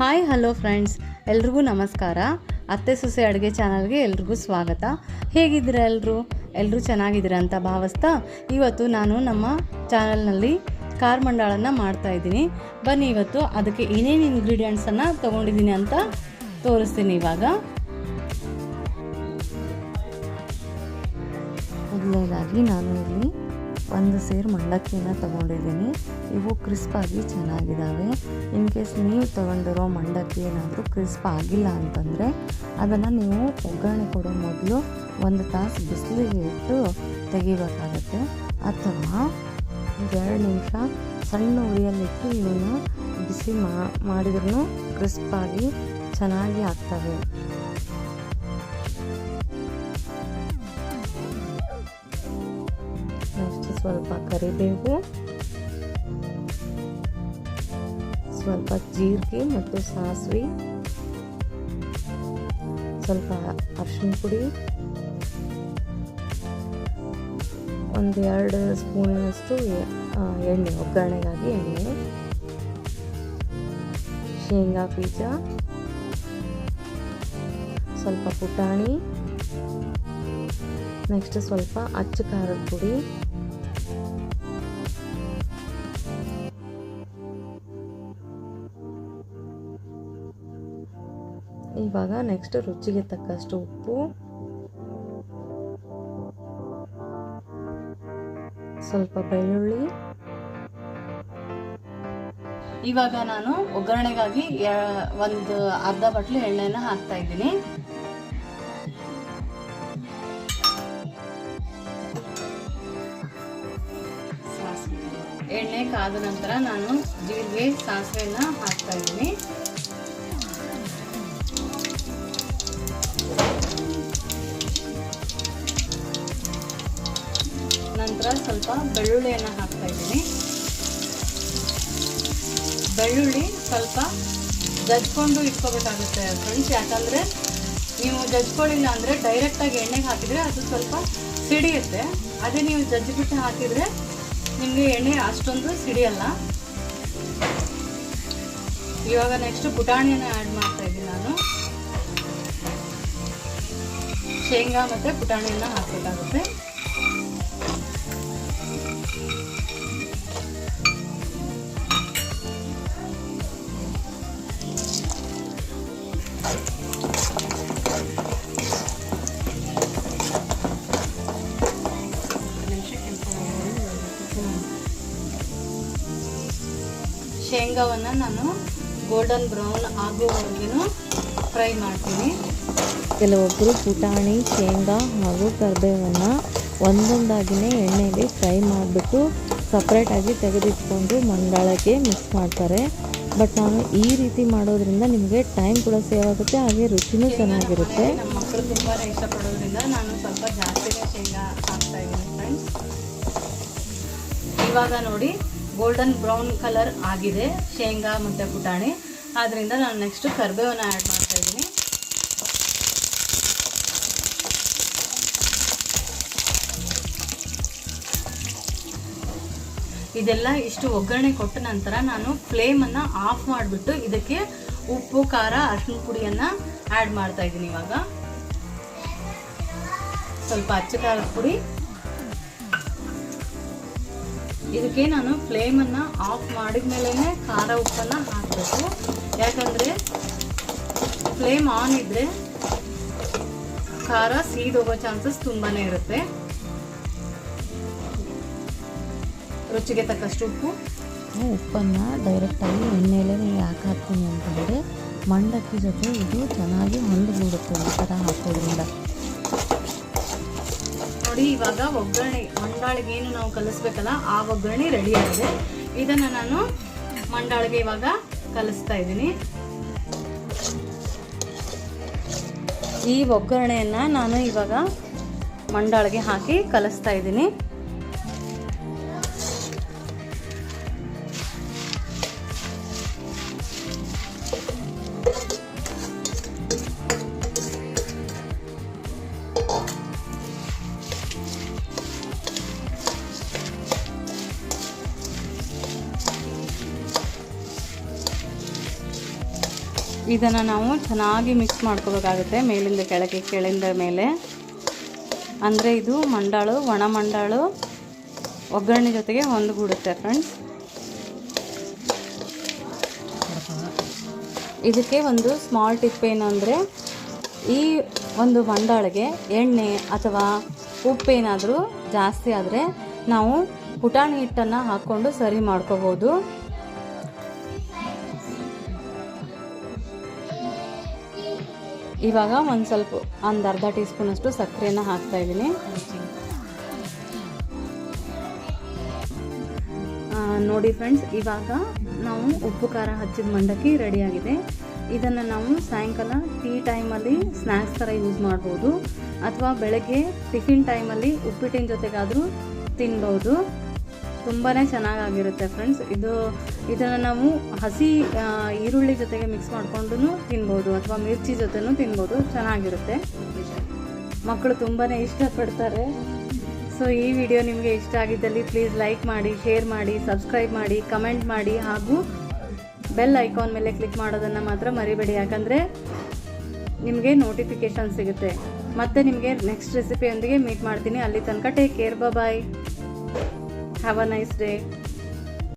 Hi, hello friends. ಎಲ್ರಿಗೂ ನಮಸ್ಕಾರ. ಅತ್ತೆ ಸೊಸೆ ಅಡುಗೆ ಚಾನಲ್ಗೆ ಎಲ್ರಿಗೂ ಸ್ವಾಗತ. ಹೇಗಿದ್ದೀರಾ ಎಲ್ಲರೂ ಎಲ್ಲರೂ ಚೆನ್ನಾಗಿದ್ದೀರಾ ಅಂತ ಭಾವಿಸ್ತಾ ಇವತ್ತು ನಾನು ನಮ್ಮ ಚಾನಲ್ನಲ್ಲಿ ಖಾರ ಮಂಡಾಳನ್ನು ಮಾಡ್ತಾ ಇದ್ದೀನಿ. ಬನ್ನಿ, ಇವತ್ತು ಅದಕ್ಕೆ ಏನೇನು ಇಂಗ್ರೀಡಿಯೆಂಟ್ಸನ್ನು ತೊಗೊಂಡಿದ್ದೀನಿ ಅಂತ ತೋರಿಸ್ತೀನಿ ಇವಾಗ. ಮೊದಲನೇದಾಗಿ ನಾನು ಇಲ್ಲಿ ಒಂದು ಸೇರು ಮಂಡಕ್ಕಿನ ತೊಗೊಂಡಿದ್ದೀನಿ. ಇವು ಕ್ರಿಸ್ಪಾಗಿ ಚೆನ್ನಾಗಿದ್ದಾವೆ ಇನ್ ಕೇಸ್ ನೀವು ತೊಗೊಂಡಿರೋ ಮಂಡಕ್ಕಿ ಏನಾದರೂ ಕ್ರಿಸ್ಪ್ ಆಗಿಲ್ಲ ಅಂತಂದರೆ ಅದನ್ನು ನೀವು ಒಗ್ಗರಣೆ ಕೊಡೋ ಮೊದಲು ಒಂದು ತಾಸು ಬಿಸಿಲಿಗೆ ಇಟ್ಟು ತೆಗಿಬೇಕಾಗತ್ತೆ. ಅಥವಾ ಎರಡು ನಿಮಿಷ ಸಣ್ಣ ಉರಿಯಲ್ಲಿಟ್ಟು ಇವನ್ನ ಬಿಸಿ ಮಾಡಿದ್ರೂ ಕ್ರಿಸ್ಪಾಗಿ ಚೆನ್ನಾಗಿ ಆಗ್ತವೆ. ಸ್ವಲ್ಪ ಕರಿಬೇವು, ಸ್ವಲ್ಪ ಜೀರಿಗೆ ಮತ್ತು ಸಾಸಿವೆ, ಸ್ವಲ್ಪ ಅರಿಶಿನ ಪುಡಿ, ಒಂದು ಎರಡು ಸ್ಪೂನಷ್ಟು ಎಣ್ಣೆ, ಒಗ್ಗರಣೆಗಾಗಿ ಎಣ್ಣೆ, ಶೇಂಗಾ ಬೀಜ, ಸ್ವಲ್ಪ ಪುಟಾಣಿ, ನೆಕ್ಸ್ಟ್ ಸ್ವಲ್ಪ ಅಚ್ಚ ಖಾರದ ಪುಡಿ. ಇವಾಗ ನೆಕ್ಸ್ಟ್ ರುಚಿಗೆ ತಕ್ಕಷ್ಟು ಉಪ್ಪು. ಸ್ವಲ್ಪ ಬೆಳ್ಳುಳ್ಳಿ. ಇವಾಗ ನಾನು ಒಗ್ಗರಣೆಗಾಗಿ ಒಂದು ಅರ್ಧ ಬಟ್ಲು ಎಣ್ಣೆನ ಹಾಕ್ತಾ ಇದ್ದೀನಿ. ಎಣ್ಣೆ ಕಾದ ನಂತರ ನಾನು ಜೀರಿಗೆ ಸಾಸಿವೆನ ಹಾಕ್ತಾ ಇದ್ದೀನಿ. ಸ್ವಲ್ಪ ಬೆಳ್ಳುಳ್ಳಿಯನ್ನು ಹಾಕ್ತಾ ಇದ್ದೀನಿ. ಬೆಳ್ಳುಳ್ಳಿ ಸ್ವಲ್ಪ ಜಜ್ಕೊಂಡು ಇಟ್ಕೋಬೇಕಾಗುತ್ತೆ ಫ್ರೆಂಡ್ಸ್ ಯಾಕಂದರೆ ನೀವು ಜಜ್ಕೊಳ್ಳಿಲ್ಲ ಅಂದರೆ ಡೈರೆಕ್ಟಾಗಿ ಎಣ್ಣೆಗೆ ಹಾಕಿದರೆ ಅದು ಸ್ವಲ್ಪ ಸಿಡಿಯುತ್ತೆ. ಅದೇ ನೀವು ಜಜ್ಜಿಬಿಟ್ಟು ಹಾಕಿದರೆ ನಿಮಗೆ ಎಣ್ಣೆ ಅಷ್ಟೊಂದು ಸಿಡಿಯಲ್ಲ. ಇವಾಗ ನೆಕ್ಸ್ಟ್ ಪುಟಾಣಿಯನ್ನು ಆ್ಯಡ್ ಮಾಡ್ತಾ ಇದ್ದೀನಿ ನಾನು. ಶೇಂಗಾ ಮತ್ತು ಪುಟಾಣಿಯನ್ನು ಹಾಕಬೇಕಾಗುತ್ತೆ. ಶೇಂಗಾವನ್ನು ನಾನು ಗೋಲ್ಡನ್ ಬ್ರೌನ್ ಆಗುವವರೆಗೂ ಫ್ರೈ ಮಾಡ್ತೀನಿ. ಕೆಲವೊಬ್ಬರು ಪುಟಾಣಿ ಶೇಂಗಾ ಹಾಗೂ ಕರ್ಬೇವನ್ನು ಒಂದೊಂದಾಗಿನೇ ಎಣ್ಣೆಯಲ್ಲಿ ಫ್ರೈ ಮಾಡಿಬಿಟ್ಟು ಸಪ್ರೇಟಾಗಿ ತೆಗೆದಿಟ್ಕೊಂಡು ಮಂಡಾಳಕ್ಕೆ ಮಿಕ್ಸ್ ಮಾಡ್ತಾರೆ. ಬಟ್ ನಾನು ಈ ರೀತಿ ಮಾಡೋದ್ರಿಂದ ನಿಮಗೆ ಟೈಮ್ ಕೂಡ ಸೇವ್ ಆಗುತ್ತೆ ಹಾಗೆ ರುಚಿನೂ ಚೆನ್ನಾಗಿರುತ್ತೆ. ನಮ್ಮ ಮಕ್ಕಳು ತುಂಬಾ ಇಷ್ಟಪಡೋದ್ರಿಂದ ನಾನು ಸ್ವಲ್ಪ ಜಾಸ್ತಿನೇ ಶೇಂಗಾ ಹಾಕ್ತಾ ಇದ್ದೀನಿ ಫ್ರೆಂಡ್ಸ್ ಇವಾಗ ನೋಡಿ ಗೋಲ್ಡನ್ ಬ್ರೌನ್ ಕಲರ್ ಆಗಿದೆ, ಶೇಂಗಾ, ಮತ್ತು ಪುಟಾಣಿ. ಆದ್ದರಿಂದ ನಾನು ನೆಕ್ಸ್ಟ್ ಕರ್ಬೇವನ್ನು ಆ್ಯಡ್ ಮಾಡ್ತಾ ಇದ್ದೀನಿ. ಇದೆಲ್ಲ ಇಷ್ಟು ಒಗ್ಗರಣೆ ಕೊಟ್ಟ ನಂತರ ನಾನು ಫ್ಲೇಮನ್ನು ಆಫ್ ಮಾಡಿಬಿಟ್ಟು ಇದಕ್ಕೆ ಉಪ್ಪು, ಖಾರ ಅರಿಶಿನ ಪುಡಿಯನ್ನು ಆ್ಯಡ್ ಮಾಡ್ತಾ ಇದ್ದೀನಿ ಇವಾಗ. ಸ್ವಲ್ಪ ಅಚ್ಚ ಖಾರದ ಪುಡಿ. ಇದಕ್ಕೆ ನಾನು ಫ್ಲೇಮನ್ನು ಆಫ್ ಮಾಡಿದ ಮೇಲೆ ಖಾರ ಉಪ್ಪನ್ನು ಹಾಕಬೇಕು. ಯಾಕಂದರೆ ಫ್ಲೇಮ್ ಆನ್ ಇದ್ದರೆ ಖಾರ ಸೀದೋಗೋ ಚಾನ್ಸಸ್ ತುಂಬಾ ಇರುತ್ತೆ. ರುಚಿಗೆ ತಕ್ಕಷ್ಟು ಉಪ್ಪು. ಉಪ್ಪನ್ನು ಡೈರೆಕ್ಟಾಗಿ ಎಣ್ಣೆಲೇ ಯಾಕೆ ಹಾಕ್ತೀನಿ ಅಂತಂದರೆ ಮಂಡಕ್ಕಿ ಜೊತೆ ಇದು ಚೆನ್ನಾಗಿ ಹೊಂದಿಬಿಡುತ್ತೆ ಈ ಥರ ಹಾಕೋದ್ರಿಂದ. ನೋಡಿ, ಇವಾಗ ಒಗ್ಗರಣೆ, ಮಂಡಾಳಿಗೆ ಏನು ನಾವು ಕಲಿಸ್ಬೇಕಲ್ಲ, ಆ ಒಗ್ಗರಣೆ ರೆಡಿ ಆಗಿದೆ. ಇದನ್ನು ನಾನು ಮಂಡಾಳಿಗೆ ಇವಾಗ ಕಲಿಸ್ತಾ ಇದ್ದೀನಿ. ಈ ಒಗ್ಗರಣೆಯನ್ನು ನಾನು ಇವಾಗ ಮಂಡಾಳಿಗೆ ಹಾಕಿ ಕಲಿಸ್ತಾ ಇದ್ದೀನಿ. ಇದನ್ನು ನಾವು ಚೆನ್ನಾಗಿ ಮಿಕ್ಸ್ ಮಾಡ್ಕೋಬೇಕಾಗುತ್ತೆ, ಮೇಲಿಂದ ಕೆಳಗೆ ಕೆಳಿಂದ ಮೇಲೆ. ಅಂದರೆ ಇದು ಮಂಡಾಳು, ಒಣ ಮಂಡಾಳು ಒಗ್ಗರಣೆ ಜೊತೆಗೆ ಹೊಂದ್ಬಿಡುತ್ತೆ ಫ್ರೆಂಡ್ಸ್ ಇದಕ್ಕೆ ಒಂದು ಸ್ಮಾಲ್ ಟಿಪ್ ಅಂದರೆ, ಈ ಒಂದು ಮಂಡಾಳಿಗೆ ಎಣ್ಣೆ ಅಥವಾ ಉಪ್ಪೇನಾದರೂ ಜಾಸ್ತಿ ಆದರೆ ನಾವು ಪುಟಾಣಿ ಹಿಟ್ಟನ್ನು ಹಾಕ್ಕೊಂಡು ಸರಿ ಮಾಡ್ಕೋಬೋದು. ಇವಾಗ ಒಂದು ಸ್ವಲ್ಪ ಒಂದು ಅರ್ಧ ಟೀ ಸ್ಪೂನಷ್ಟು ಸಕ್ಕರೆನ ಹಾಕ್ತಾ ಇದ್ದೀನಿ ನೋಡಿ ಫ್ರೆಂಡ್ಸ್ ಇವಾಗ ನಾವು ಉಪ್ಪು, ಖಾರ ಹಚ್ಚಿದ ಮಂಡಕ್ಕಿ ರೆಡಿಯಾಗಿದೆ ಇದನ್ನು ನಾವು ಸಾಯಂಕಾಲ ಟೀ ಟೈಮಲ್ಲಿ ಸ್ನ್ಯಾಕ್ಸ್ ಥರ ಯೂಸ್ ಮಾಡ್ಬೋದು. ಅಥವಾ ಬೆಳಗ್ಗೆ ಟಿಫಿನ್ ಟೈಮಲ್ಲಿ ಉಪ್ಪಿಟ್ಟಿನ ಜೊತೆಗಾದರೂ ತಿನ್ಬೋದು. ತುಂಬಾ ಚೆನ್ನಾಗಾಗಿರುತ್ತೆ ಫ್ರೆಂಡ್ಸ್ ಇದು ಇದನ್ನು ನಾವು ಹಸಿ ಈರುಳ್ಳಿ ಜೊತೆಗೆ ಮಿಕ್ಸ್ ಮಾಡಿಕೊಂಡು ತಿನ್ಬೋದು ಅಥವಾ ಮಿರ್ಚಿ ಜೊತೆನೂ ತಿನ್ಬೋದು. ಚೆನ್ನಾಗಿರುತ್ತೆ. ಮಕ್ಕಳು ತುಂಬಾ ಇಷ್ಟಪಡ್ತಾರೆ. ಸೊ ಈ ವಿಡಿಯೋ ನಿಮಗೆ ಇಷ್ಟ ಆಗಿದ್ದಲ್ಲಿ ಪ್ಲೀಸ್ ಲೈಕ್ ಮಾಡಿ ಶೇರ್ ಮಾಡಿ ಸಬ್ಸ್ಕ್ರೈಬ್ ಮಾಡಿ ಕಮೆಂಟ್ ಮಾಡಿ ಹಾಗೂ ಬೆಲ್ ಐಕಾನ್ ಮೇಲೆ ಕ್ಲಿಕ್ ಮಾಡೋದನ್ನು ಮಾತ್ರ ಮರಿಬೇಡಿ. ಯಾಕಂದರೆ ನಿಮಗೆ ನೋಟಿಫಿಕೇಷನ್ ಸಿಗುತ್ತೆ. ಮತ್ತೆ ನಿಮಗೆ ನೆಕ್ಸ್ಟ್ ರೆಸಿಪಿಯೊಂದಿಗೆ ಮೀಟ್ ಮಾಡ್ತೀನಿ. ಅಲ್ಲಿ ತನಕ take care bye have a nice day